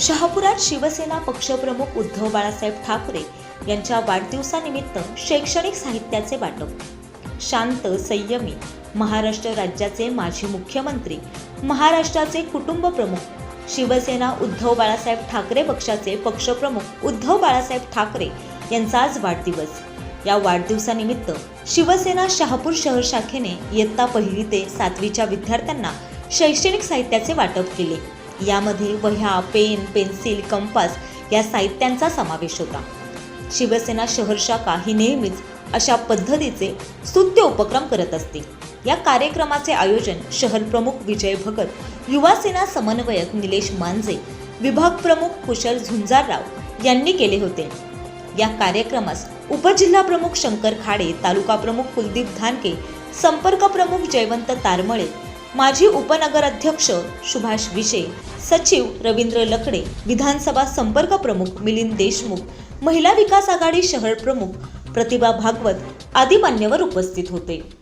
शहापुरात शिवसेना पक्षप्रमुख उद्धव बाळासाहेब ठाकरे यांच्या वाढदिवसानिमित्त शैक्षणिक साहित्याचे वाटप. शांत संयमी महाराष्ट्र राज्याचे माजी मुख्यमंत्री महाराष्ट्राचे कुटुंब प्रमुख शिवसेना उद्धव बाळासाहेब ठाकरे पक्षाचे पक्षप्रमुख उद्धव बाळासाहेब ठाकरे यांचा आज वाढदिवस. या वाढदिवसानिमित्त शिवसेना शहापूर शहर शाखेने इयत्ता पहिली ते सातवीच्या विद्यार्थ्यांना शैक्षणिक साहित्याचे वाटप केले. यामध्ये वह्या पेन पेन्सिल कंपास या साहित्यांचा समावेश होता. शिवसेना शहर शाखा ही नेहमीच अशा पद्धतीचे स्तुत्य उपक्रम करत असते. या कार्यक्रमाचे आयोजन शहर प्रमुख विजय भगत युवा सेना समन्वयक निलेश मांजे विभाग प्रमुख कुशल झुंजारराव यांनी केले होते. या कार्यक्रमास उपजिल्हा प्रमुख शंकर खाडे तालुका प्रमुख कुलदीप धानके संपर्क प्रमुख जयवंत तारमळे माजी उपनगराध्यक्ष सुभाष विशे सचिव रवींद्र लकडे विधानसभा संपर्क प्रमुख मिलिंद देशमुख महिला विकास आघाडी शहर प्रमुख प्रतिभा भागवत आदी मान्यवर उपस्थित होते.